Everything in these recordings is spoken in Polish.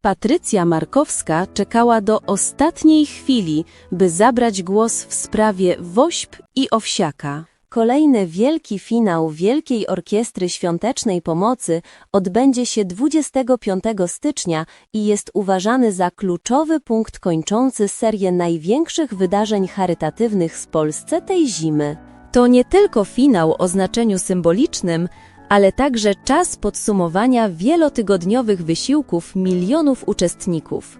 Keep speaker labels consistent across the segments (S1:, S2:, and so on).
S1: Patrycja Markowska czekała do ostatniej chwili, by zabrać głos w sprawie Wośp i Owsiaka. Kolejny wielki finał Wielkiej Orkiestry Świątecznej Pomocy odbędzie się 25 stycznia i jest uważany za kluczowy punkt kończący serię największych wydarzeń charytatywnych z Polsce tej zimy. To nie tylko finał o znaczeniu symbolicznym, ale także czas podsumowania wielotygodniowych wysiłków milionów uczestników.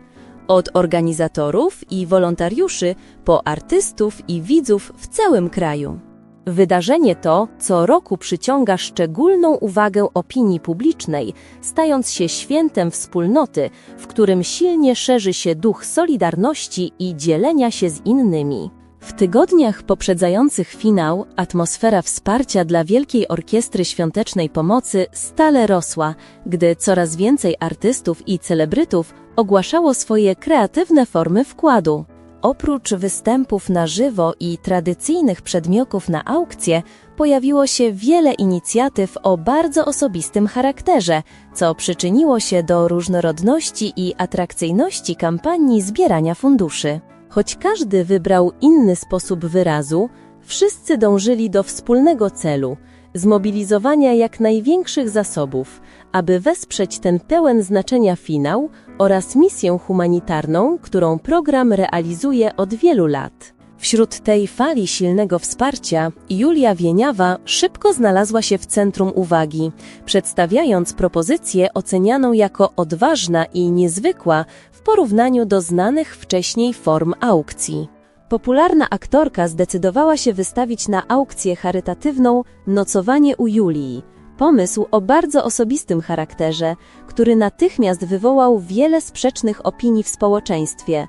S1: Od organizatorów i wolontariuszy po artystów i widzów w całym kraju. Wydarzenie to co roku przyciąga szczególną uwagę opinii publicznej, stając się świętem wspólnoty, w którym silnie szerzy się duch solidarności i dzielenia się z innymi. W tygodniach poprzedzających finał atmosfera wsparcia dla Wielkiej Orkiestry Świątecznej Pomocy stale rosła, gdy coraz więcej artystów i celebrytów ogłaszało swoje kreatywne formy wkładu. Oprócz występów na żywo i tradycyjnych przedmiotów na aukcje, pojawiło się wiele inicjatyw o bardzo osobistym charakterze, co przyczyniło się do różnorodności i atrakcyjności kampanii zbierania funduszy. Choć każdy wybrał inny sposób wyrazu, wszyscy dążyli do wspólnego celu zmobilizowania jak największych zasobów, aby wesprzeć ten pełen znaczenia finał oraz misję humanitarną, którą program realizuje od wielu lat. Wśród tej fali silnego wsparcia Julia Wieniawa szybko znalazła się w centrum uwagi, przedstawiając propozycję ocenianą jako odważna i niezwykła w porównaniu do znanych wcześniej form aukcji. Popularna aktorka zdecydowała się wystawić na aukcję charytatywną Nocowanie u Julii. Pomysł o bardzo osobistym charakterze, który natychmiast wywołał wiele sprzecznych opinii w społeczeństwie.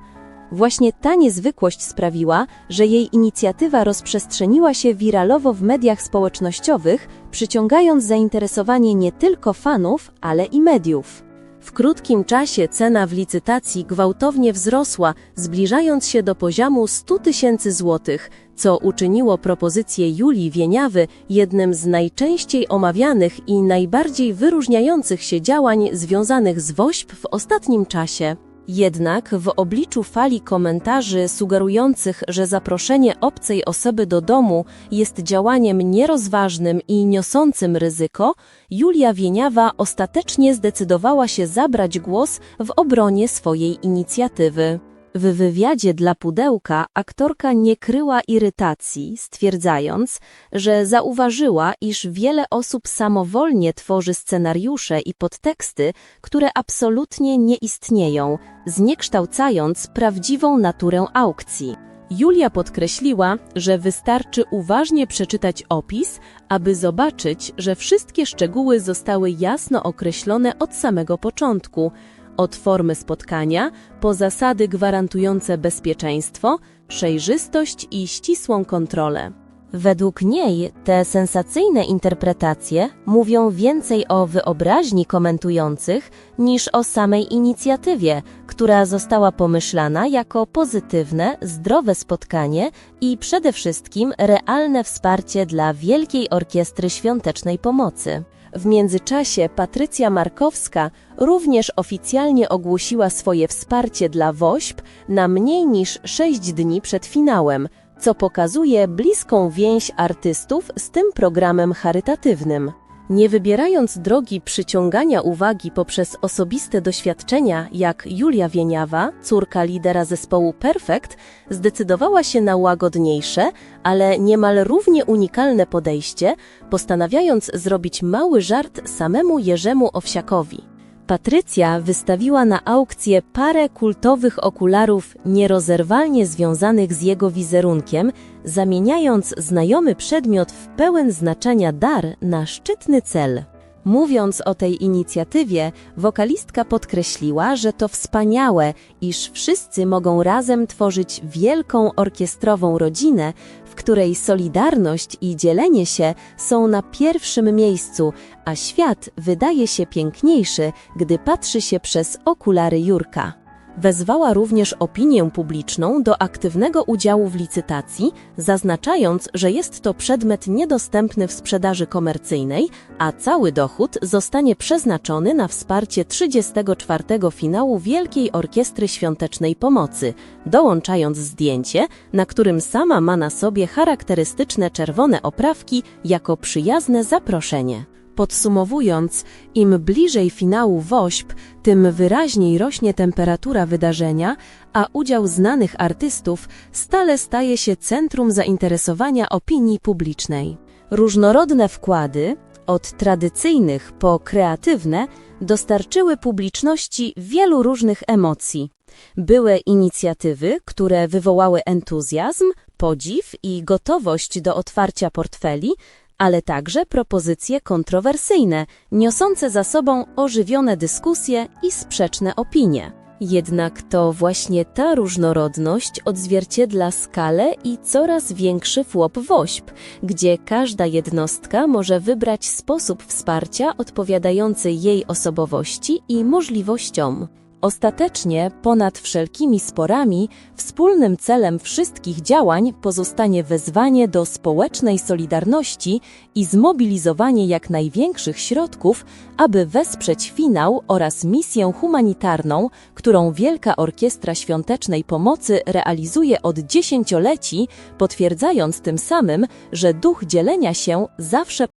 S1: Właśnie ta niezwykłość sprawiła, że jej inicjatywa rozprzestrzeniła się wiralowo w mediach społecznościowych, przyciągając zainteresowanie nie tylko fanów, ale i mediów. W krótkim czasie cena w licytacji gwałtownie wzrosła, zbliżając się do poziomu 100 tysięcy złotych, co uczyniło propozycję Julii Wieniawy jednym z najczęściej omawianych i najbardziej wyróżniających się działań związanych z WOŚP w ostatnim czasie. Jednak w obliczu fali komentarzy sugerujących, że zaproszenie obcej osoby do domu jest działaniem nierozważnym i niosącym ryzyko, Julia Wieniawa ostatecznie zdecydowała się zabrać głos w obronie swojej inicjatywy. W wywiadzie dla pudełka aktorka nie kryła irytacji, stwierdzając, że zauważyła, iż wiele osób samowolnie tworzy scenariusze i podteksty, które absolutnie nie istnieją, zniekształcając prawdziwą naturę aukcji. Julia podkreśliła, że wystarczy uważnie przeczytać opis, aby zobaczyć, że wszystkie szczegóły zostały jasno określone od samego początku, od formy spotkania po zasady gwarantujące bezpieczeństwo, przejrzystość i ścisłą kontrolę. Według niej te sensacyjne interpretacje mówią więcej o wyobraźni komentujących niż o samej inicjatywie, która została pomyślana jako pozytywne, zdrowe spotkanie i przede wszystkim realne wsparcie dla Wielkiej Orkiestry Świątecznej Pomocy. W międzyczasie Patrycja Markowska również oficjalnie ogłosiła swoje wsparcie dla WOŚP na mniej niż 6 dni przed finałem, co pokazuje bliską więź artystów z tym programem charytatywnym. Nie wybierając drogi przyciągania uwagi poprzez osobiste doświadczenia, jak Julia Wieniawa, córka lidera zespołu Perfect, zdecydowała się na łagodniejsze, ale niemal równie unikalne podejście, postanawiając zrobić mały żart samemu Jerzemu Owsiakowi. Patrycja wystawiła na aukcję parę kultowych okularów nierozerwalnie związanych z jego wizerunkiem, zamieniając znajomy przedmiot w pełen znaczenia dar na szczytny cel. Mówiąc o tej inicjatywie, wokalistka podkreśliła, że to wspaniałe, iż wszyscy mogą razem tworzyć wielką orkiestrową rodzinę, w której solidarność i dzielenie się są na pierwszym miejscu, a świat wydaje się piękniejszy, gdy patrzy się przez okulary Jurka. Wezwała również opinię publiczną do aktywnego udziału w licytacji, zaznaczając, że jest to przedmiot niedostępny w sprzedaży komercyjnej, a cały dochód zostanie przeznaczony na wsparcie 34. finału Wielkiej Orkiestry Świątecznej Pomocy, dołączając zdjęcie, na którym sama ma na sobie charakterystyczne czerwone oprawki jako przyjazne zaproszenie. Podsumowując, im bliżej finału WOŚP, tym wyraźniej rośnie temperatura wydarzenia, a udział znanych artystów stale staje się centrum zainteresowania opinii publicznej. Różnorodne wkłady, od tradycyjnych po kreatywne, dostarczyły publiczności wielu różnych emocji. Były inicjatywy, które wywołały entuzjazm, podziw i gotowość do otwarcia portfeli, ale także propozycje kontrowersyjne, niosące za sobą ożywione dyskusje i sprzeczne opinie. Jednak to właśnie ta różnorodność odzwierciedla skalę i coraz większy flop WOŚP, gdzie każda jednostka może wybrać sposób wsparcia odpowiadający jej osobowości i możliwościom. Ostatecznie, ponad wszelkimi sporami, wspólnym celem wszystkich działań pozostanie wezwanie do społecznej solidarności i zmobilizowanie jak największych środków, aby wesprzeć finał oraz misję humanitarną, którą Wielka Orkiestra Świątecznej Pomocy realizuje od dziesięcioleci, potwierdzając tym samym, że duch dzielenia się zawsze